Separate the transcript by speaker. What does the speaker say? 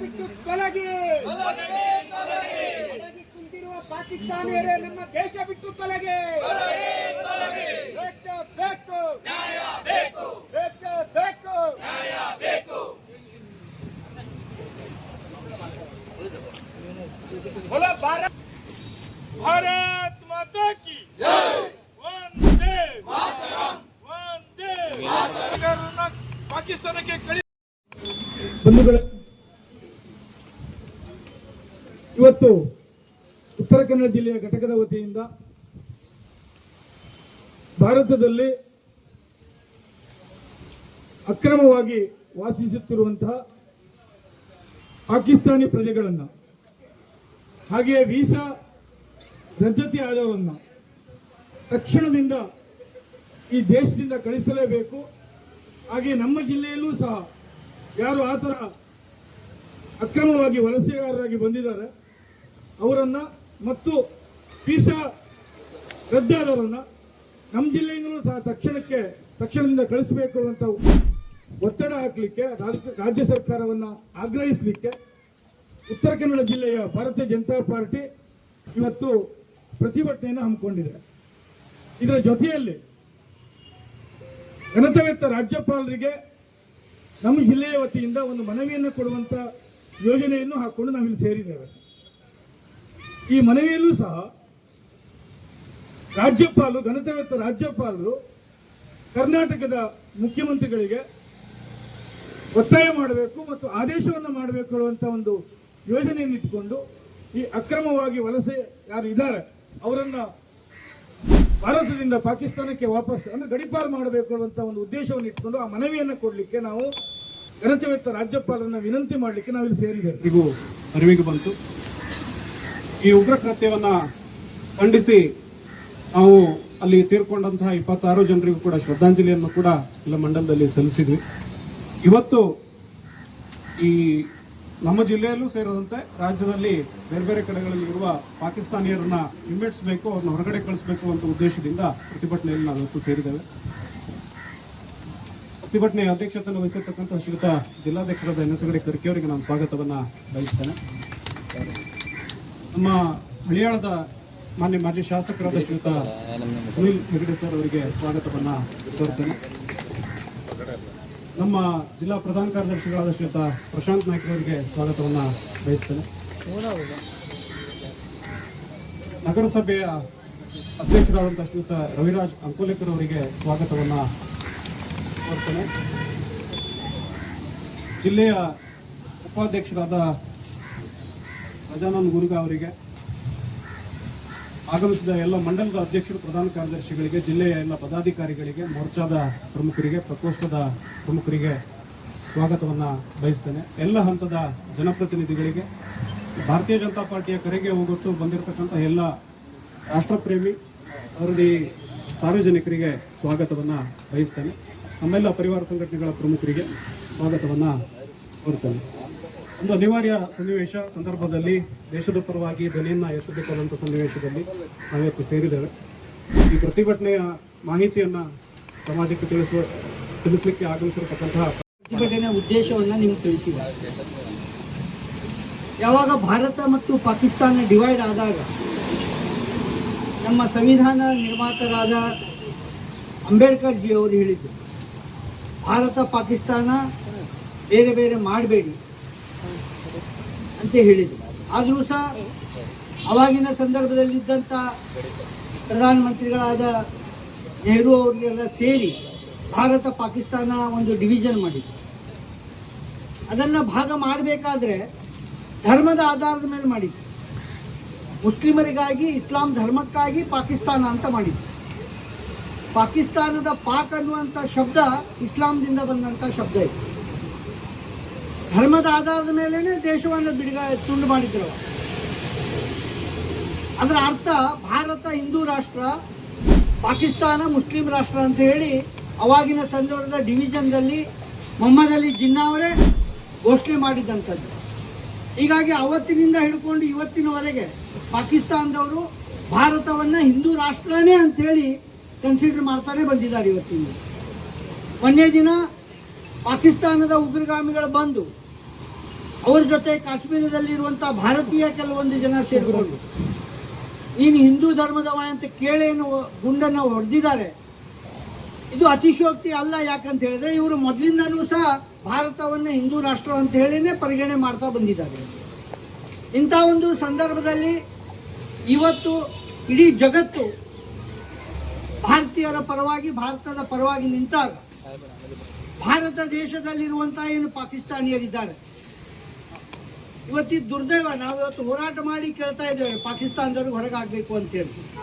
Speaker 1: ಬಿಟ್ಟು ತೊಲಗಿ ಕುಂತಿರುವ ಪಾಕಿಸ್ತಾನಿಯರೇ ನಮ್ಮ ದೇಶ ಬಿಟ್ಟು ತೊಲಗಿ ಬೇಕು ಬೇಕು ಬೇಕು ಬೇಕು ಭಾರತ भारत
Speaker 2: माता की वंदे मातरम वंदे मातरम पाकिस्तान
Speaker 3: के कड़ी ಇವತ್ತು ಉತ್ತರ ಕನ್ನಡ ಜಿಲ್ಲೆಯ ಘಟಕದ ವತಿಯಿಂದ ಭಾರತದಲ್ಲಿ ಅಕ್ರಮವಾಗಿ ವಾಸಿಸುತ್ತಿರುವಂತಹ ಪಾಕಿಸ್ತಾನಿ ಪ್ರಜೆಗಳನ್ನು, ಹಾಗೆಯೇ ವೀಸಾ ರದ್ದತಿ ಆದವರನ್ನು ತಕ್ಷಣದಿಂದ ಈ ದೇಶದಿಂದ ಕಳಿಸಲೇಬೇಕು. ಹಾಗೆ ನಮ್ಮ ಜಿಲ್ಲೆಯಲ್ಲೂ ಸಹ ಯಾರು ಆ ಥರ ಅಕ್ರಮವಾಗಿ ವಲಸೆಗಾರರಾಗಿ ಬಂದಿದ್ದಾರೆ ಅವರನ್ನು ಮತ್ತು ವೀಸಾ ರದ್ದಾದವರನ್ನು ನಮ್ಮ ಜಿಲ್ಲೆಯಿಂದಲೂ ಸಹ ತಕ್ಷಣಕ್ಕೆ ತಕ್ಷಣದಿಂದ ಕಳಿಸಬೇಕು ಅಂತ ಒತ್ತಡ ಹಾಕಲಿಕ್ಕೆ, ರಾಜ್ಯ ಸರ್ಕಾರವನ್ನು ಆಗ್ರಹಿಸಲಿಕ್ಕೆ ಉತ್ತರ ಕನ್ನಡ ಜಿಲ್ಲೆಯ ಭಾರತೀಯ ಜನತಾ ಪಾರ್ಟಿ ಇವತ್ತು ಪ್ರತಿಭಟನೆಯನ್ನು ಹಮ್ಮಿಕೊಂಡಿದೆ. ಇದರ ಜೊತೆಯಲ್ಲಿ ಘನತವೆತ್ತ ರಾಜ್ಯಪಾಲರಿಗೆ ನಮ್ಮ ಜಿಲ್ಲೆಯ ವತಿಯಿಂದ ಒಂದು ಮನವಿಯನ್ನು ಕೊಡುವಂಥ ಯೋಜನೆಯನ್ನು ಹಾಕ್ಕೊಂಡು ನಾವಿಲ್ಲಿ ಸೇರಿದ್ದೇವೆ. ಈ ಮನವಿಯಲ್ಲೂ ಸಹ ರಾಜ್ಯಪಾಲರು ಘನತವೆತ್ತ ರಾಜ್ಯಪಾಲರು ಕರ್ನಾಟಕದ ಮುಖ್ಯಮಂತ್ರಿಗಳಿಗೆ ಒತ್ತಾಯ ಮಾಡಬೇಕು ಮತ್ತು ಆದೇಶವನ್ನು ಮಾಡಬೇಕು ಅನ್ನುವಂಥ ಒಂದು ಯೋಜನೆಯನ್ನು ಇಟ್ಟುಕೊಂಡು ಈ ಅಕ್ರಮವಾಗಿ ವಲಸೆ ಯಾರು ಇದ್ದಾರೆ, ಅವರನ್ನು ಭಾರತದಿಂದ ಪಾಕಿಸ್ತಾನಕ್ಕೆ ವಾಪಸ್ ಅಂದರೆ ಗಡಿಪಾರು ಮಾಡಬೇಕು ಅನ್ನುವಂಥ ಒಂದು ಉದ್ದೇಶವನ್ನು ಇಟ್ಕೊಂಡು ಆ ಮನವಿಯನ್ನು ಕೊಡಲಿಕ್ಕೆ ನಾವು ಘನತೆವೆತ್ತ ರಾಜ್ಯಪಾಲರನ್ನ ವಿನಂತಿ ಮಾಡಲಿಕ್ಕೆ ನಾವಿಲ್ಲಿ ಸೇರಿದ್ದೇವೆ.
Speaker 4: ಇದು ಅರಿವಿಗೆ ಬಂತು. ಈ ಉಗ್ರ ಕೃತ್ಯವನ್ನ ಖಂಡಿಸಿ ನಾವು ಅಲ್ಲಿ ತೀರ್ಕೊಂಡಂತಹ ಇಪ್ಪತ್ತಾರು ಜನರಿಗೂ ಕೂಡ ಶ್ರದ್ಧಾಂಜಲಿಯನ್ನು ಕೂಡ ಎಲ್ಲ ಮಂಡಲದಲ್ಲಿ ಸಲ್ಲಿಸಿದ್ವಿ. ಇವತ್ತು ಈ ನಮ್ಮ ಜಿಲ್ಲೆಯಲ್ಲೂ ಸೇರಿದಂತೆ ರಾಜ್ಯದಲ್ಲಿ ಬೇರೆ ಬೇರೆ ಕಡೆಗಳಲ್ಲಿ ಇರುವ ಪಾಕಿಸ್ತಾನಿಯರನ್ನ ಹಿಮ್ಮೆಟ್ಸ್ಬೇಕು ಅವ್ರನ್ನ ಹೊರಗಡೆ ಕಳಿಸ್ಬೇಕು ಅಂತ ಉದ್ದೇಶದಿಂದ ಪ್ರತಿಭಟನೆಯಲ್ಲಿ ನಾವಿವತ್ತು ಸೇರಿದ್ದೇವೆ. ಪ್ರತಿಭಟನೆಯ ಅಧ್ಯಕ್ಷತೆಯನ್ನು ವಹಿಸಿರ್ತಕ್ಕಂಥ ಶ್ರೀಯುತ ಜಿಲ್ಲಾಧ್ಯಕ್ಷರಾದ ಎನ್ ಎಸ್ ಕರ್ಕಿಯವರಿಗೆ ನಾನು ಸ್ವಾಗತವನ್ನು ಬಯಸ್ತೇನೆ. ನಮ್ಮ ಹಳಿಯಾಳದ ಮಾನ್ಯ ಮಾಜಿ ಶಾಸಕರಾದ ಶ್ರೀಯುತ ಸುನೀಲ್ ಹೆಗಡೆ ಸರ್ ಅವರಿಗೆ ಸ್ವಾಗತವನ್ನು ಕೋರ್ತೇನೆ ನಮ್ಮ ಜಿಲ್ಲಾ ಪ್ರಧಾನ ಕಾರ್ಯದರ್ಶಿಗಳಾದ ಶ್ರೀಯುತ ಪ್ರಶಾಂತ್ ನಾಯ್ಕ ಅವರಿಗೆ ಸ್ವಾಗತವನ್ನ ಬಯಸ್ತೇನೆ. ನಗರಸಭೆಯ ಅಧ್ಯಕ್ಷರಾದಂಥ ಶ್ರೀಯುತ ರವಿರಾಜ್ ಅಂಕೋಲೇಕರ್ ಅವರಿಗೆ ಸ್ವಾಗತವನ್ನು ಕೋರ್ತೇನೆ ಜಿಲ್ಲೆಯ ಉಪಾಧ್ಯಕ್ಷರಾದ ಗಜಾನನ್ ಗುರುಗ ಅವರಿಗೆ ಆಗಮಿಸಿದ ಎಲ್ಲ ಮಂಡಲದ ಅಧ್ಯಕ್ಷರು, ಪ್ರಧಾನ ಕಾರ್ಯದರ್ಶಿಗಳಿಗೆ, ಜಿಲ್ಲೆಯ ಎಲ್ಲ ಪದಾಧಿಕಾರಿಗಳಿಗೆ, ಮೋರ್ಚಾದ ಪ್ರಮುಖರಿಗೆ, ಪ್ರಕೋಷ್ಠದ ಪ್ರಮುಖರಿಗೆ ಸ್ವಾಗತವನ್ನು ಬಯಸ್ತೇನೆ. ಎಲ್ಲ ಹಂತದ ಜನಪ್ರತಿನಿಧಿಗಳಿಗೆ, ಭಾರತೀಯ ಜನತಾ ಪಾರ್ಟಿಯ ಕರೆಗೆ ಹೋಗೊತ್ತು ಬಂದಿರತಕ್ಕಂಥ ಎಲ್ಲ ರಾಷ್ಟ್ರಪ್ರೇಮಿ, ಅವರಲ್ಲಿ ಸಾರ್ವಜನಿಕರಿಗೆ ಸ್ವಾಗತವನ್ನು ಬಯಸ್ತೇನೆ. ನಮ್ಮೆಲ್ಲ ಪರಿವಾರ ಸಂಘಟನೆಗಳ ಪ್ರಮುಖರಿಗೆ ಸ್ವಾಗತವನ್ನು ಕೋರ್ತೇನೆ. ಒಂದು ಅನಿವಾರ್ಯ ಸನ್ನಿವೇಶ ಸಂದರ್ಭದಲ್ಲಿ ದೇಶದ ಪರವಾಗಿ ಧ್ವನಿಯನ್ನು ಎತ್ತಬೇಕಾದಂಥ ಸನ್ನಿವೇಶದಲ್ಲಿ ನಾವಿವತ್ತು ಸೇರಿದ್ದೇವೆ. ಈ ಪ್ರತಿಭಟನೆಯ ಮಾಹಿತಿಯನ್ನು ಸಮಾಜಕ್ಕೆ ತಿಳಿಸುವ ತಿಳಿಸಲಿಕ್ಕೆ ಆಗಮಿಸಿರತಕ್ಕಂತಹ
Speaker 5: ಪ್ರತಿಭಟನೆಯ ಉದ್ದೇಶವನ್ನು ನಿಮ್ಗೆ ತಿಳಿಸಿದ. ಯಾವಾಗ ಭಾರತ ಮತ್ತು ಪಾಕಿಸ್ತಾನ ಡಿವೈಡ್ ಆದಾಗ ನಮ್ಮ ಸಂವಿಧಾನ ನಿರ್ಮಾತರಾದ ಅಂಬೇಡ್ಕರ್ ಜಿ ಅವರು ಹೇಳಿದರು, ಭಾರತ ಪಾಕಿಸ್ತಾನ ಬೇರೆ ಬೇರೆ ಮಾಡಬೇಡಿ. ಅಂತ ಹೇಳಿದರು. ಆದರೂ ಸಹ ಅವಾಗಿನ ಸಂದರ್ಭದಲ್ಲಿದ್ದಂಥ ಪ್ರಧಾನಮಂತ್ರಿಗಳಾದ ನೆಹರು ಅವರಿಗೆಲ್ಲ ಸೇರಿ ಭಾರತ ಪಾಕಿಸ್ತಾನ ಒಂದು ಡಿವಿಷನ್ ಮಾಡಿದ್ರು. ಅದನ್ನು ಭಾಗ ಮಾಡಬೇಕಾದ್ರೆ ಧರ್ಮದ ಆಧಾರದ ಮೇಲೆ ಮಾಡಿದ್ರು. ಮುಸ್ಲಿಮರಿಗಾಗಿ ಇಸ್ಲಾಂ ಧರ್ಮಕ್ಕಾಗಿ ಪಾಕಿಸ್ತಾನ ಅಂತ ಮಾಡಿದ್ರು. ಪಾಕಿಸ್ತಾನದ ಪಾಕ್ ಅನ್ನುವಂಥ ಶಬ್ದ ಇಸ್ಲಾಂದಿಂದ ಬಂದಂಥ ಶಬ್ದ ಇದೆ. ಧರ್ಮದ ಆಧಾರದ ಮೇಲೇನೆ ದೇಶವನ್ನು ಬಿಡುಗ, ತುಂಡು ಮಾಡಿದ್ರು. ಅದರ ಅರ್ಥ ಭಾರತ, ಹಿಂದೂ ರಾಷ್ಟ್ರ, ಪಾಕಿಸ್ತಾನ, ಮುಸ್ಲಿಂ ರಾಷ್ಟ್ರ ಅಂತ ಹೇಳಿ ಅವಾಗಿನ ಸಂದರ್ಭದ ಡಿವಿಷನ್ದಲ್ಲಿ ಮೊಹಮ್ಮದ್ ಅಲಿ ಜಿನ್ನಾ ಅವರೇ ಘೋಷಣೆ ಮಾಡಿದ್ದಂಥದ್ದು ಹೀಗಾಗಿ ಅವತ್ತಿನಿಂದ ಹಿಡ್ಕೊಂಡು ಇವತ್ತಿನವರೆಗೆ ಪಾಕಿಸ್ತಾನದವರು ಭಾರತವನ್ನು ಹಿಂದೂ ರಾಷ್ಟ್ರನೇ ಅಂಥೇಳಿ ಕನ್ಸಿಡರ್ ಮಾಡ್ತಾನೆ ಬಂದಿದ್ದಾರೆ ಇವತ್ತಿನ ಮೊನ್ನೆ ದಿನ ಪಾಕಿಸ್ತಾನದ ಉಗ್ರಗಾಮಿಗಳು ಬಂದು ಅವ್ರ ಜೊತೆ ಕಾಶ್ಮೀರದಲ್ಲಿರುವಂಥ ಭಾರತೀಯ ಕೆಲವೊಂದು ಜನ ಸೇರಿಕೊಂಡು, ನೀನು ಹಿಂದೂ ಧರ್ಮದವ ಅಂತ ಕೇಳೇನು ಗುಂಡನ್ನು ಹೊಡೆದಿದ್ದಾರೆ? ಇದು ಅತಿಶೋಕ್ತಿ ಅಲ್ಲ ಯಾಕಂತ ಹೇಳಿದ್ರೆ ಇವರು ಮೊದಲಿಂದನೂ ಸಹ ಭಾರತವನ್ನು ಹಿಂದೂ ರಾಷ್ಟ್ರ ಅಂತ ಹೇಳಿನೇ ಪರಿಗಣನೆ ಮಾಡ್ತಾ ಬಂದಿದ್ದಾರೆ. ಇಂಥ ಒಂದು ಸಂದರ್ಭದಲ್ಲಿ ಇವತ್ತು ಇಡೀ ಜಗತ್ತು ಭಾರತೀಯರ ಪರವಾಗಿ, ಭಾರತದ ಪರವಾಗಿ ನಿಂತಾಗ, ಭಾರತ ದೇಶದಲ್ಲಿರುವಂತಹ ಏನು ಪಾಕಿಸ್ತಾನಿಯರಿದ್ದಾರೆ? ಇವತ್ತಿನ ದುರ್ದೈವ. ನಾವು ಇವತ್ತು ಹೋರಾಟ ಮಾಡಿ ಕೇಳ್ತಾ ಇದ್ದೇವೆ. ಪಾಕಿಸ್ತಾನದವ್ರಿಗೆ ಹೊರಗಾಗಬೇಕು ಅಂತೇಳಿ.